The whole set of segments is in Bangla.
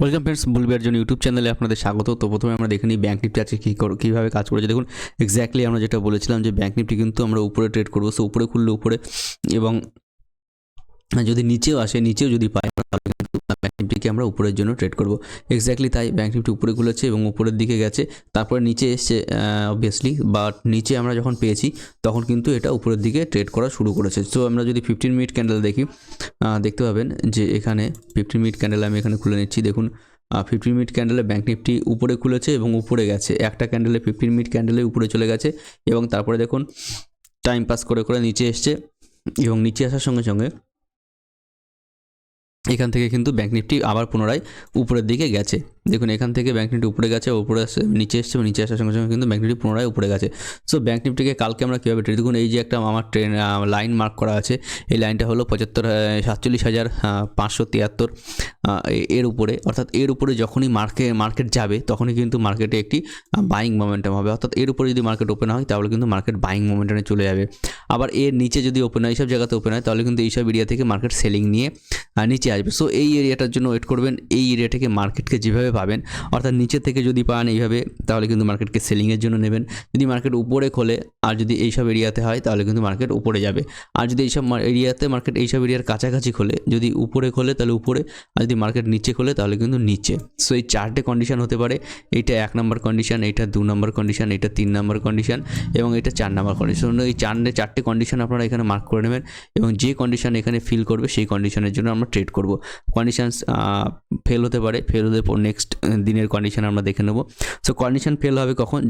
ওয়েলকাম ফ্রেন্ডস বুলবিয়ার জন্য ইউটিউব চ্যানেলে আপনাদের স্বাগত। তো প্রথমে আমরা দেখে নিই ব্যাঙ্ক নিফটি আজকে কী করো কীভাবে কাজ করেছে। দেখুন এক্স্যাক্টলি আমরা যেটা বলেছিলাম যে ব্যাঙ্ক নিফটি কিন্তু আমরা উপরে ট্রেড করব। সো উপরে খুললে উপরে এবং যদি নিচেও আসে, নিচেও যদি পাই তাহলে কিন্তু ব্যাঙ্ক নিফটিকে আমরা উপরের জন্য ট্রেড করব। এক্স্যাক্টলি তাই ব্যাঙ্ক নিফটি উপরে খুলেছে এবং উপরের দিকে গেছে। তারপরে নিচে এসছে অবভিয়াসলি বাট নিচে আমরা যখন পেয়েছি, তখন কিন্তু এটা উপরের দিকে ট্রেড করা শুরু করেছে। সো আমরা যদি ফিফটিন মিনিট ক্যান্ডেল দেখি দেখতে পাবেন যে এখানে ফিফটিন মিনিট ক্যান্ডেল আমি এখানে খুলে নিচ্ছি। দেখুন ফিফটিন মিনিট ক্যান্ডেলে ব্যাঙ্ক নিফটি উপরে খুলেছে এবং উপরে গেছে। একটা ক্যান্ডেলে ফিফটিন মিনিট ক্যান্ডেলে উপরে চলে গেছে এবং তারপরে দেখুন টাইম পাস করে করে নিচে এসছে এবং নিচে আসার সঙ্গে সঙ্গে এখান থেকে কিন্তু ব্যাঙ্ক নিফটি আবার পুনরায় উপরের দিকে গেছে। দেখুন, এখান থেকে ব্যাঙ্ক নিফটি উপরে গেছে, উপরে আসছে, নিচে এসছে নিচে আসার সঙ্গে সঙ্গে কিন্তু ব্যাঙ্ক নিফটি পুনরায় উপরে গেছে। সো ব্যাঙ্ক নিফটিকে কালকে আমরা কীভাবে ট্রেড দেখুন এই যে একটা আমার ট্রেন লাইন মার্ক করা আছে, এই লাইনটা হলো পঁচাত্তর সাতচল্লিশ হাজার পাঁচশো তিয়াত্তর এর উপরে। অর্থাৎ এর উপরে যখনই মার্কে মার্কেট যাবে, তখনই কিন্তু মার্কেটে একটি বাইং মোমেন্টাম হবে। অর্থাৎ এর উপরে যদি মার্কেট ওপেন হয়, তাহলে কিন্তু মার্কেট বাইং মোমেন্টামে চলে যাবে। আবার এর নিচে যদি ওপেন হয়, এইসব জায়গাতে ওপেন হয়, তাহলে কিন্তু এইসব এরিয়া থেকে মার্কেট সেলিং নিয়ে নিচে আসবে। সো এই এরিয়াটার জন্য ওয়েট করবেন, এই এরিয়া থেকে মার্কেটকে যেভাবে পাবেন, অর্থাৎ নিচে থেকে যদি পান এইভাবে, তাহলে কিন্তু মার্কেটকে সেলিংয়ের জন্য নেবেন। যদি মার্কেট উপরে খোলে, আর যদি এইসব এরিয়াতে হয়, তাহলে কিন্তু মার্কেট উপরে যাবে। আর যদি এইসব এরিয়াতে মার্কেট এইসব এরিয়ার কাছাকাছি খোলে, যদি উপরে খোলে, তাহলে উপরে, আর যদি মার্কেট নিচে খোলে, তাহলে কিন্তু নিচে। সো এই চারটে কন্ডিশন হতে পারে। এইটা এক নম্বর কন্ডিশন এইটা দু নম্বর কন্ডিশন এইটা তিন নম্বর কন্ডিশন এবং এটা চার নম্বর কন্ডিশন এই চারটে চারটে কন্ডিশন আপনারা এখানে মার্ক করে নেবেন এবং যে কন্ডিশন এখানে ফিল করবে সেই কন্ডিশনের জন্য আমরা ট্রেড করব। কন্ডিশনস ফেল হতে পারে ফেল হতে পর নেক্সট দিনের কন্ডিশন আমরা দেখে নেব। সো কন্ডিশন ফেল হবে কখন?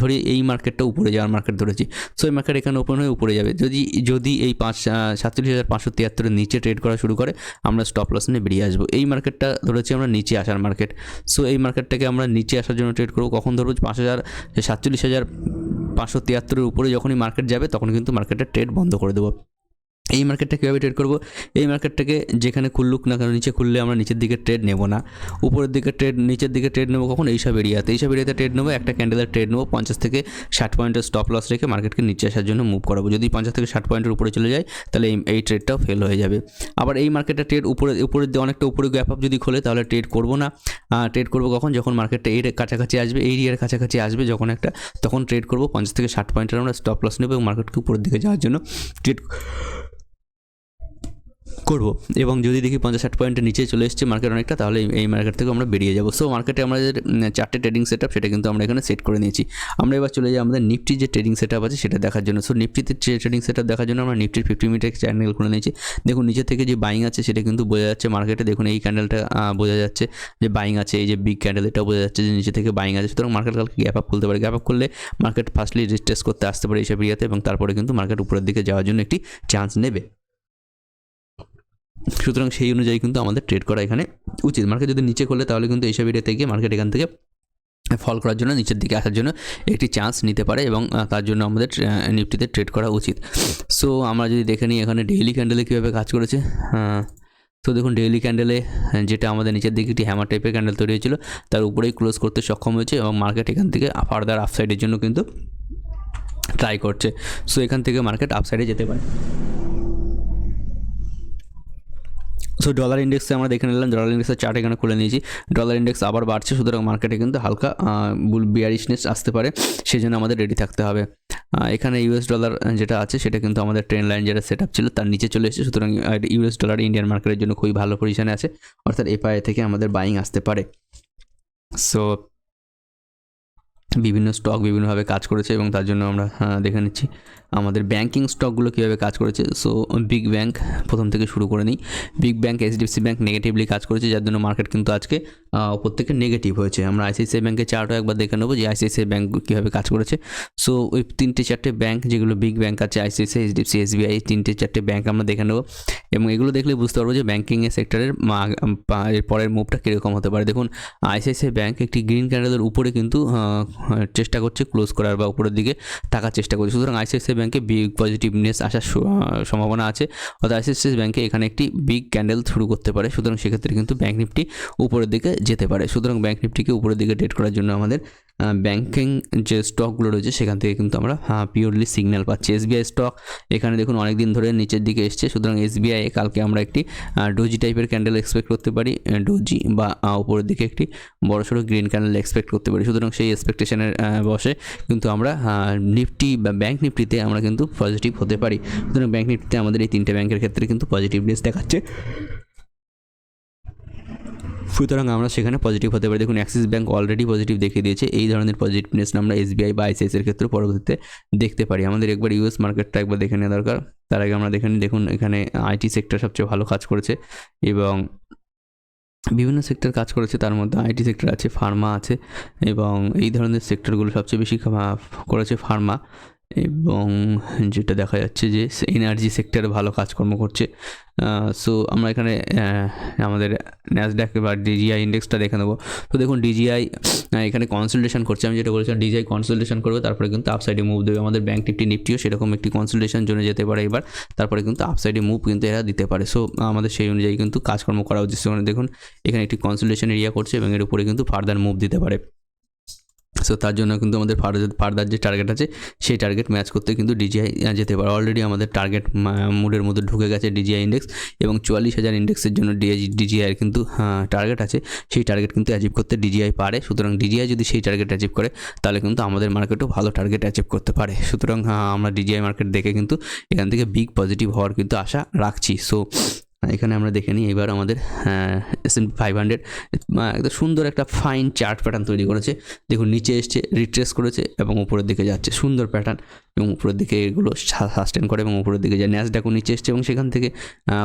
ধরি এই মার্কেটটা উপরে যাওয়ার মার্কেট ধরেছি। সো এই মার্কেট এখানে ওপেন হয়ে উপরে যাবে। যদি যদি এই পাঁচ সাতচল্লিশ হাজার পাঁচশো তিয়াত্তরের নিচে ট্রেড করা শুরু করে, আমরা স্টপ লস নিয়ে বেরিয়ে আসব। এই মার্কেটটা ধরেছি আমরা নিচে আসার মার্কেট সো এই মার্কেটটাকে আমরা নিচে আসার জন্য ট্রেড করব। কখন ধরবো? পাঁচ হাজার, সাতচল্লিশ হাজার পাঁচশো তিয়াত্তরের উপরে যখনই মার্কেট যাবে তখন কিন্তু মার্কেটের ট্রেড বন্ধ করে দেবো। এই মার্কেটটা কীভাবে ট্রেড করব? এই মার্কেটটাকে যেখানে খুললুক না কেন, নিচে খুললে আমরা নিচের দিকে ট্রেড নেব না। উপরের দিকে ট্রেড নিচের দিকে ট্রেড নেব কখন? এইসব এরিয়াতে। এইসব এরিয়াতে ট্রেড নেব, একটা ক্যান্ডেলের ট্রেড নেব, পঞ্চাশ থেকে ষাট পয়েন্টের স্টপ লস রেখে মার্কেটকে নিচে আসার জন্য মুভ করাবো। যদি পঞ্চাশ থেকে ষাট পয়েন্টের উপরে চলে যায়, তাহলে এই এই ট্রেডটাও ফেল হয়ে যাবে। আবার এই মার্কেটটা ট্রেড উপরে উপরের অনেকটা উপরে গ্যাপ আপ যদি খোলে, তাহলে ট্রেড করব না। ট্রেড করব কখন? যখন মার্কেটটা এর কাছাকাছি আসবে, এই এরিয়ার কাছাকাছি আসবে যখন একটা, তখন ট্রেড করব। পঞ্চাশ থেকে ষাট পয়েন্টের আমরা স্টপ লস নেব এবং মার্কেটকে উপরের দিকে যাওয়ার জন্য ট্রেড করব। এবং যদি দেখি পঞ্চাশ ষাট পয়েন্টের নিচে চলে এসছে মার্কেট অনেকটা, তাহলে এই- মার্কেট থেকে আমরা বেরিয়ে যাব। সো মার্কেটে আমাদের চারটে ট্রেডিং সেট সেটা কিন্তু আমরা এখানে সেট করে নিয়েছি। আমরা এবার চলে যাই আমাদের নিফটি যে ট্রেডিং সেট আছে, সেটা দেখার জন্য। সো নিফটিতে ট্রেডিং সেট দেখার জন্য আমরা নিফটির ফিফটি মিনিটের চ্যানেল খুলে নিয়েছি। দেখুন নিচে থেকে যে বাইং আছে, সেটা কিন্তু বোঝা যাচ্ছে মার্কেটে দেখুন, এই ক্যান্ডেলটা বোঝা যাচ্ছে যে বাইং আছে, এই যে বিগ ক্যান্ডেল এটা বোঝা যাচ্ছে যে নিচে থেকে বাইং আছে। সুতরাং মার্কেট কালকে গ্যাপ আপ খুলতে পারে। গ্যাপ আপ করলে মার্কেট ফার্স্টলি রিস্টেস করতে আসতে পারে এইসব এরিয়াতে এবং তারপরে কিন্তু মার্কেট উপরের দিকে যাওয়ার জন্য একটি চান্স নেবে। সুতরাং সেই অনুযায়ী কিন্তু আমাদের ট্রেড করা এখানে উচিত। মার্কেট যদি নিচে খোলে, তাহলে কিন্তু এইসব এরিয়া থেকে মার্কেট এখান থেকে ফল করার জন্য, নিচের দিকে আসার জন্য একটি চান্স নিতে পারে এবং তার জন্য আমাদের নিফটিতে ট্রেড করা উচিত। সো আমরা যদি দেখে নিই এখানে ডেইলি ক্যান্ডেলে কীভাবে কাজ করেছে তো দেখুন ডেইলি ক্যান্ডেলে যেটা আমাদের নিচের দিকে একটি হ্যামার টাইপের ক্যান্ডেল তৈরি হয়েছিল, তার উপরেই ক্লোজ করতে সক্ষম হয়েছে এবং মার্কেট এখান থেকে ফার্দার আপসাইডের জন্য কিন্তু ট্রাই করছে। সো এখান থেকে মার্কেট আপসাইডে যেতে পারে। সো ডলার ইন্ডেক্সে আমরা দেখে নিলাম ডলার ইন্ডেক্সের চার্ট এখানে খুলে নিয়েছি। ডলার ইন্ডেক্স আবার বাড়ছে, সুতরাং মার্কেটে কিন্তু হালকা বুল বিয়ারিশনেস আসতে পারে সেই জন্য আমাদের রেডি থাকতে হবে। এখানে ইউএস ডলার যেটা আছে, সেটা কিন্তু আমাদের ট্রেন লাইন যেটা সেট আপ ছিল, তার নিচে চলে এসেছে, সুতরাং ইউএস ডলার ইন্ডিয়ান মার্কেটের জন্য খুবই ভালো পজিশনে আছে, অর্থাৎ এফআই থেকে আমাদের বাইং আসতে পারে। সো বিভিন্ন স্টক বিভিন্নভাবে কাজ করেছে এবং তার জন্য আমরা দেখে নিচ্ছি আমাদের ব্যাংকিং স্টকগুলো কীভাবে কাজ করেছে। সো বিগ ব্যাংক প্রথম থেকে শুরু করে নিই। Big bank HDFC bank negatively কাজ করেছে, যার জন্য মার্কেট কিন্তু আজকে ওপর থেকে নেগেটিভ হয়েছে। আমরা আইসিআইসিআই ব্যাংকের চার্টও একবার দেখে নেব যে আইসিআইসিআই ব্যাংক কীভাবে কাজ করেছে। সো ওই তিনটে চারটে ব্যাংক যেগুলো বিগ ব্যাংক আছে আইসিআইসিআই এইচডিএফসি এসবিআই এই তিনটে চারটে ব্যাংক আমরা দেখে নেব। এবং এগুলো দেখলে বুঝতে পারব যে ব্যাংকিংয়ের সেক্টরের পরের মুভটা কীরকম হতে পারে। দেখুন আইসিআইসিআই ব্যাংক একটি গ্রিন ক্যান্ডেলের উপরে কিন্তু চেষ্টা করছে ক্লোজ করার বা উপরের দিকে থাকার চেষ্টা করছে। সুতরাং আইসিআইসিআই ব্যাংকে বিগ পজিটিভনেস আসার সম্ভাবনা আছে। অর্থাৎ আইসিআইসিআই ব্যাংকে এখানে একটি বিগ ক্যান্ডেল শুরু করতে পারে। সুতরাং সেক্ষেত্রে কিন্তু ব্যাংক নিফটি উপরের দিকে যেতে পারে। সুতরাং ব্যাংক নিফটিকে উপরের দিকে ডেট করার জন্য আমাদের ব্যাংকিং যে স্টকগুলো রয়েছে, সেখান থেকে কিন্তু আমরা পিওরলি সিগন্যাল পাচ্ছি। এসবিআই স্টক এখানে দেখুন অনেক দিন ধরে নিচের দিকে এসছে। সুতরাং এসবিআই কালকে আমরা একটি ডোজি টাইপের ক্যান্ডেল এক্সপেক্ট করতে পারি ডোজি বা উপরের দিকে একটি বড় সড়ো গ্রিন ক্যান্ডেল এক্সপেক্ট করতে পারি। সুতরাং সেই এক্সপেকটেশনের বসে। কিন্তু আমরা নিফটি বা ব্যাঙ্ক নিফটিতে আমরা কিন্তু পজিটিভ হতে পারি। সুতরাং ব্যাঙ্ক নিফটিতে আমাদের এই তিনটে ব্যাংকের ক্ষেত্রে কিন্তু পজিটিভনেস দেখাচ্ছে। সুতরাং আমরা সেখানে পজিটিভ হতে পারি। দেখুন অ্যাক্সিস ব্যাঙ্ক অলরেডি পজিটিভ দেখিয়ে দিয়েছে। এই ধরনের পজিটিভনেস আমরা এসবিআই বা আইসিআইসি এর ক্ষেত্রে পরবর্তীতে দেখতে পারি। আমাদের একবার ইউএস মার্কেটটা একবার দেখে নেওয়া দরকার। তার আগে আমরা দেখে দেখুন, এখানে আইটি সেক্টর সবচেয়ে ভালো কাজ করেছে। এবং বিভিন্ন সেক্টর কাজ করেছে, তার মধ্যে আইটি সেক্টর আছে ফার্মা আছে এবং এই ধরনের সেক্টরগুলো সবচেয়ে বেশি করেছে ফার্মা এবং যেটা দেখা যাচ্ছে যে এনার্জি সেক্টরে ভালো কাজকর্ম করছে। সো আমরা এখানে আমাদের ন্যাসড্যাক বা ডিজিআই ইন্ডেক্সটা দেখে নেব। তো দেখুন ডিজিআই এখানে কনসালটেশন করছে। আমি যেটা বলেছিলাম ডিজিআই কনসালটেশন করবে, তারপরে কিন্তু আপসাইডে মুভ দেবে। আমাদের ব্যাংক নিফটি নিফটিও সেরকম একটি কনসালটেশন জন্য যেতে পারে এবার। তারপরে কিন্তু আপসাইডে মুভ কিন্তু এরা দিতে পারে। সো আমাদের সেই অনুযায়ী কিন্তু কাজকর্ম করা উচিত। সেখানে দেখুন, এখানে একটি কনসালটেশন এরিয়া করছে এবং এর উপরে কিন্তু ফার্দার মুভ দিতে পারে। সো তার জন্য কিন্তু আমাদের ফার্দার যে টার্গেট আছে, সেই টার্গেট ম্যাচ করতে কিন্তু ডিজিআই যেতে পারে। অলরেডি আমাদের টার্গেট মুডের মধ্যে ঢুকে গেছে ডিজিআই ইন্ডেক্স এবং চুয়াল্লিশ হাজার ইন্ডেক্সের জন্য ডিজিআইয়ের কিন্তু টার্গেট আছে। সেই টার্গেট কিন্তু অ্যাচিভ করতে ডিজিআই পারে। সুতরাং ডিজিআই যদি সেই টার্গেট অ্যাচিভ করে, তাহলে কিন্তু আমাদের মার্কেটও ভালো টার্গেট অ্যাচিভ করতে পারে। সুতরাং আমরা ডিজিআই মার্কেট দেখে কিন্তু এখান থেকে বিগ পজিটিভ হওয়ার কিন্তু আশা রাখছি। সো এখানে আমরা দেখে নিই। এবার আমাদের এস এন ফাইভ হান্ড্রেড একদম সুন্দর একটা ফাইন চার্ট প্যাটার্ন তৈরি করেছে। দেখুন, নিচে এসছে রিট্রেস করেছে এবং উপরের দিকে যাচ্ছে। সুন্দর প্যাটার্ন এবং উপরের দিকে এগুলো সাস্টেন করে এবং উপরের দিকে যায়। ন্যাসডাকও নিচে এসছে এবং সেখান থেকে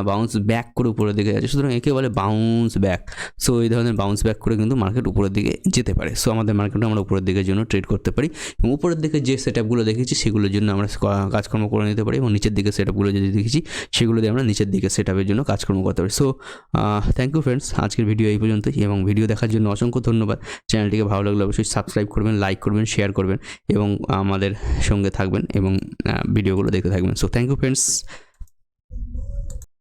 বাউন্স ব্যাক করে উপরের দিকে যাচ্ছে। সুতরাং একে বলে বাউন্স ব্যাক সো এই ধরনের বাউন্স ব্যাক করে কিন্তু মার্কেট উপরের দিকে যেতে পারে। সো আমাদের মার্কেটে আমরা উপরের দিকের জন্য ট্রেড করতে পারি এবং উপরের দিকে যে সেট আপগুলো দেখেছি, সেগুলোর জন্য আমরা কাজকর্ম করে নিতে পারি এবং নিচের দিকে সেট আপগুলো যদি দেখেছি, সেগুলো দিয়ে আমরা নিচের দিকে সেট আপের জন্য কাজকর্ম করতে পারি সো থ্যাংক ইউ ফ্রেন্ডস আজকের ভিডিও এই পর্যন্তই এবং ভিডিও দেখার জন্য অসংখ্য ধন্যবাদ। চ্যানেলটিকে ভালো লাগলে অবশ্যই সাবস্ক্রাইব করবেন লাইক করবেন শেয়ার করবেন এবং আমাদের সঙ্গে থাকবেন এবং ভিডিওগুলো দেখতে থাকবেন। So thank you friends